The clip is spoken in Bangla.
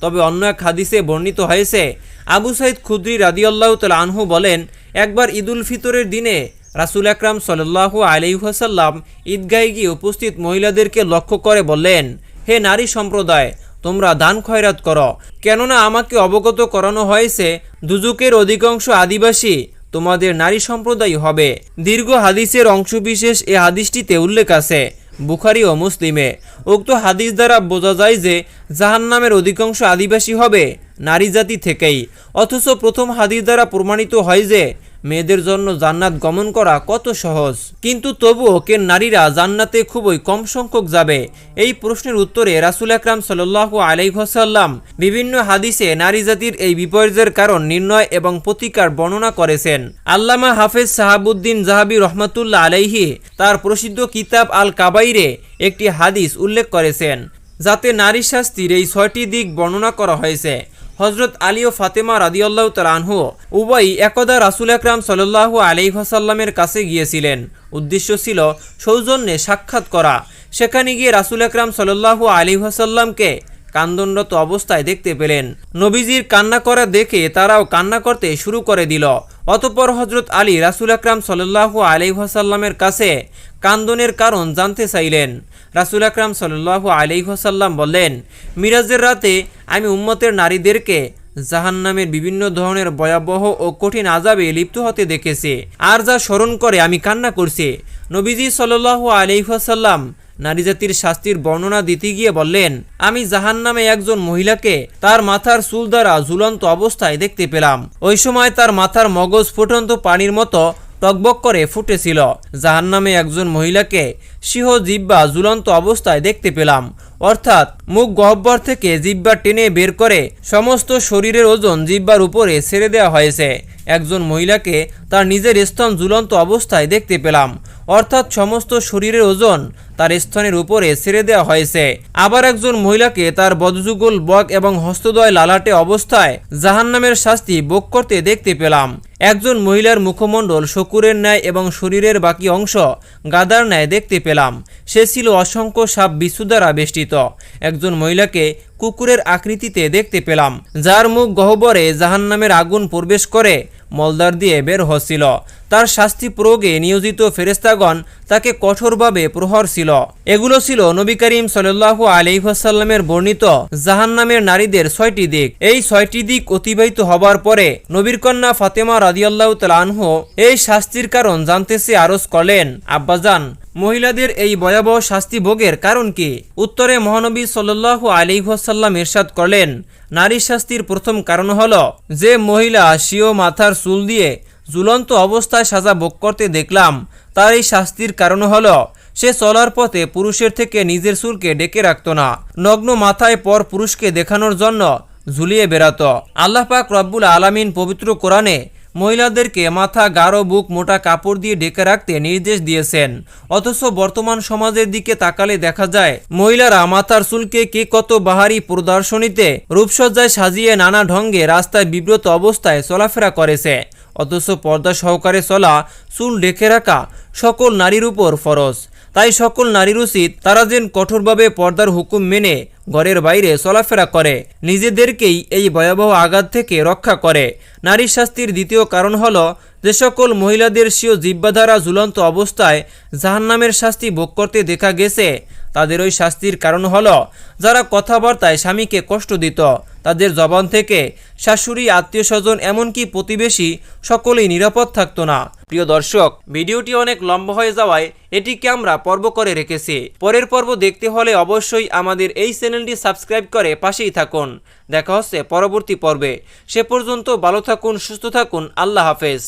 তবে অন্য এক হাদিসে বর্ণিত হয়েছে, আবু সাইদ খুদ্রি রাদিয়াল্লাহু তাল আনহু বলেন, একবার ঈদুল ফিতরের দিনে রাসুল আকরাম সাল্লাহ আলাইহাসাল্লাম ঈদগাহে গিয়ে উপস্থিত মহিলাদেরকে লক্ষ্য করে বললেন, হে নারী সম্প্রদায়, তোমরা দান খয়রাত করো। কেননা আমাকে অবগত করানো হয়েছে দুজুকের অধিকাংশ আদিবাসী তোমাদের নারী সম্প্রদায় হবে। দীর্ঘ হাদিসের অংশবিশেষ এ হাদিসটিতে উল্লেখ আছে। বুখারি ও মুসলিমে। উক্ত হাদিস দ্বারা বোঝা যায় যে, জাহান্নামের অধিকাংশ আদিবাসী হবে নারী জাতি থেকেই। অথচ প্রথম হাদিস দ্বারা প্রমাণিত হয় যে মেয়েদের জন্য জান্নাত গমন করা কত সহজ। কিন্তু তবুও কে নারীরা জান্নাতে খুবই কম সংখ্যক যাবে? এই প্রশ্নের উত্তরে রাসুল আকরাম সাল্লাহ আলাইহাসাল্লাম বিভিন্ন হাদিসে নারী জাতির এই বিপর্যয়ের কারণ নির্ণয় এবং প্রতিকার বর্ণনা করেছেন। আল্লামা হাফেজ সাহাবুদ্দিন জাহাবি রহমাতুল্লাহ আলাইহি তার প্রসিদ্ধ কিতাব আল কাবাইরে একটি হাদিস উল্লেখ করেছেন, যাতে নারী শাস্তির এই ছয়টি দিক বর্ণনা করা হয়েছে। হজরত আলী ও ফাতেমা রাদিউল্লাহ তালানহু উভয়ই একদা রাসুল আকরাম সাল্লাহ আলিহাসাল্লামের কাছে গিয়েছিলেন। উদ্দেশ্য ছিল সৌজন্যে সাক্ষাৎ করা। সেখানে গিয়ে রাসুল আকরাম সাল্লাহু আলিহাসাল্লামকে কান্দনরত অবস্থায় দেখতে পেলেন। নবীজির কান্না করা দেখে তারাও কান্না করতে শুরু করে দিল। অতপর হজরত আলী রাসুল আকরাম সাল্লাহু আলিহাসাল্লামের কাছে কান্দনের কারণ জানতে চাইলেন। রাসুল আকরাম সাল্লাহু আলিহাসাল্লাম বললেন, মিরাজের রাতে আমি উম্মতের নারীদেরকে জাহান্নামের বিভিন্ন ধরনের ভয়াবহ ও কঠিন আজাবে লিপ্ত হতে দেখেছে। আর যা স্মরণ করে আমি কান্না করছি। নবীজি সাল্লাহু আলিহাসাল্লাম নারী জাতির শাস্তির বর্ণনা দিতে গিয়ে বললেন, আমি জাহান্নামে একজন মহিলাকে তার মাথার চুল দ্বারা ঝুলন্ত অবস্থায় দেখতে পেলাম। ওই সময় তার মাথার মগজ ফুটন্ত পানির মতো টকবক করে ফুটেছিল। জাহান্নামে একজন মহিলাকে সিংহ জিব্বা ঝুলন্ত অবস্থায় দেখতে পেলাম। অর্থাৎ মুখ গহ্বর থেকে জিব্বা টেনে বের করে সমস্ত শরীরের ওজন জিব্বার উপরে ছেড়ে দেওয়া হয়েছে। একজন মহিলাকে তার নিজের স্তন ঝুলন্ত অবস্থায় দেখতে পেলাম। অর্থাৎ সমস্ত শরীরের ওজন তার স্তনের উপরে ছেড়ে দেওয়া হয়েছে। আবার একজন মহিলাকে তার বদযুগল বক এবং হস্তদয় লালাটে অবস্থায় জাহান্নামের শাস্তি ভোগ করতে দেখতে পেলাম। একজন মহিলার মুখমণ্ডল শকুরের ন্যায় এবং শরীরের বাকি অংশ গাদার ন্যায় দেখতে পেলাম। সে ছিল অসংখ্য সাপ বিশ্বু দ্বারা বেষ্টিত। একজন মহিলাকে কুকুরের আকৃতিতে দেখতে পেলাম, যার মুখ গহ্বরে জাহান্নামের আগুন প্রবেশ করে মলদার দিয়ে বের হচ্ছিল। তার শাস্তি প্রয়োগে নিয়োজিত ফেরেস্তাগণ তাকে কঠোরভাবে প্রহর ছিল। এগুলো ছিল নবী করিম সাল্লাহু আলিহাসাল্লামের বর্ণিত জাহান্নামের নারীদের ছয়টি দিক। এই ছয়টি দিক অতিবাহিত হবার পরে নবীর কন্যা ফাতেমা রাদিয়াল্লাহ তালানহু এই শাস্তির কারণ জানতেছে আরজ করলেন, আব্বাজান, মহিলাদের এই ভয়াবহ শাস্তি ভোগের কারণ কি? উত্তরে মহানবী সাল্লাহু আলিহাসাল্লাম ইরশাদ করলেন, নারী শাস্তির প্রথম কারণ হল যে মহিলা স্বীয় মাথার চুল দিয়ে ঝুলন্ত অবস্থায় সাজা ভোগ করতে দেখলাম। তার এই শাস্তির কারণ হল, সে চলার পথে পুরুষের থেকে নিজের চুলকে ডেকে রাখত না। নগ্ন মাথায় পর পুরুষকে দেখানোর জন্য ঝুলিয়ে বেড়াত। আল্লাহ পাক রব্বুল আলামিন পবিত্র কোরআনে মহিলাদেরকে মাথা, গাঢ় বুক, মোটা কাপড় দিয়ে ঢেকে রাখতে নির্দেশ দিয়েছেন। অথচ বর্তমান সমাজের দিকে তাকালে দেখা যায়, মহিলারা মাথার চুলকে কে কত বাহারি প্রদর্শনীতে রূপসজ্জায় সাজিয়ে নানা ঢঙ্গে রাস্তায় বিব্রত অবস্থায় চলাফেরা করেছে। অথচ পর্দা সহকারে চলা, চুল ঢেকে রাখা সকল নারীর উপর ফরজ। তাই সকল নারীর উচিত তারা যেন কঠোরভাবে পর্দার হুকুম মেনে ঘরের বাইরে চলাফেরা করে। নিজেদেরকেই এই ভয়াবহ আঘাত থেকে রক্ষা করে। নারী শাস্তির দ্বিতীয় কারণ হল যে সকল মহিলাদের স্বীয় জিব্বাধারা ঝুলন্ত অবস্থায় জাহান্নামের শাস্তি ভোগ করতে দেখা গেছে। তাদের ওই শাস্তির কারণ হল যারা কথাবার্তায় স্বামীকে কষ্ট দিত। তাদের জবান থেকে, শাশুড়ি আত্মীয় স্বজন এমনকি প্রতিবেশী সকলেই নিরাপদ থাকত না। প্রিয় দর্শক, ভিডিওটি অনেক লম্বা হয়ে যাওয়ায় এটিকে আমরা পর্ব করে রেখেছি। পরের পর্ব দেখতে হলে অবশ্যই আমাদের এই চ্যানেলটি সাবস্ক্রাইব করে পাশেই থাকুন। দেখা হচ্ছে পরবর্তী পর্বে। সে পর্যন্ত ভালো থাকুন, সুস্থ থাকুন। আল্লাহ হাফেজ।